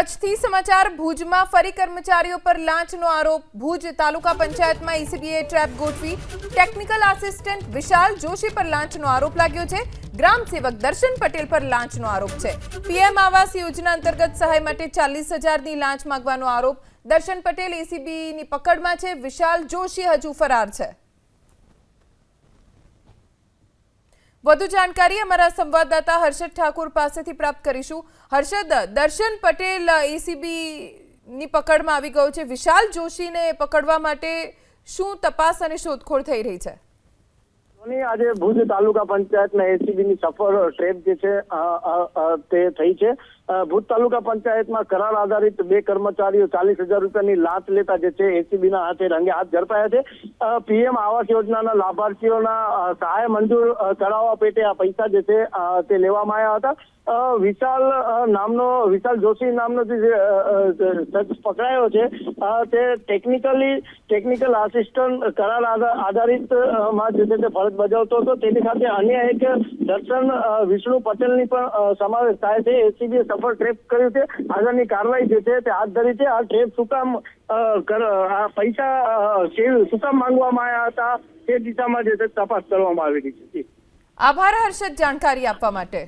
કચ્છથી સમાચાર, ભુજમાં ફરી કર્મચારીઓ પર લાંચનો આરોપ. ભુજ તાલુકા પંચાયતમાં એસીબીએ ટ્રેપ ગોઠવી. ટેકનિકલ આસિસ્ટન્ટ વિશાલ જોશી પર લાંચનો આરોપ લાગ્યો છે. ગ્રામ સેવક દર્શન પટેલ પર લાંચનો આરોપ છે. પીએમ આવાસ યોજના અંતર્ગત સહાય માટે ચાલીસ હજારની લાંચ માંગવાનો આરોપ. દર્શન પટેલ એસીબીની પકડમાં છે. વિશાલ જોશી હજુ ફરાર છે. વધુ જાણકારી અમારા સંવાદદાતા હર્ષદ ઠાકુર પાસેથી પ્રાપ્ત કરીશું. હર્ષદ, દર્શન પટેલ એસીબી ની પકડમાં આવી ગયો છે. વિશાલ જોશીને પકડવા માટે શું તપાસ અને શોધખોળ થઈ રહી છે? આજે ભુજ તાલુકા પંચાયતના એસીબી ની સફળ ટ્રેપ જે છે તે થઈ છે. ભુજ તાલુકા પંચાયતમાં કરાર આધારિત બે કર્મચારીઓ ચાલીસ હજાર રૂપિયાની લાંચ લેતા જે છે એસીબી ના હાથે રંગે હાથ ઝડપાયા છે. પીએમ આવાસ યોજનાના લાભાર્થીઓના સહાય મંજૂર કરાવવા પેટે આ પૈસા જે છે તે લેવામાં આવ્યા હતા. વિશાલ નામનો, વિશાલ જોશી નામનો જે પકડાયો છે તે ટેકનિકલી, ટેકનિકલ આસિસ્ટન્ટ કરાર આધારિતમાં જે તે ફરજ બજાવતો હતો. તેની સાથે અન્ય એક દર્શન વિષ્ણુ પટેલની પણ સમાવેશ થાય છે. એસીબીએ સફળ ટ્રેપ કર્યું છે. આગળની કાર્યવાહી જે છે તે હાથ ધરી છે. આ ટ્રેપ શું કામ પૈસા શું કામ માંગવામાં આવ્યા હતા તે દિશામાં જે તપાસ કરવામાં આવી રહી છે. આભાર હર્ષદ, જાણકારી આપવા માટે.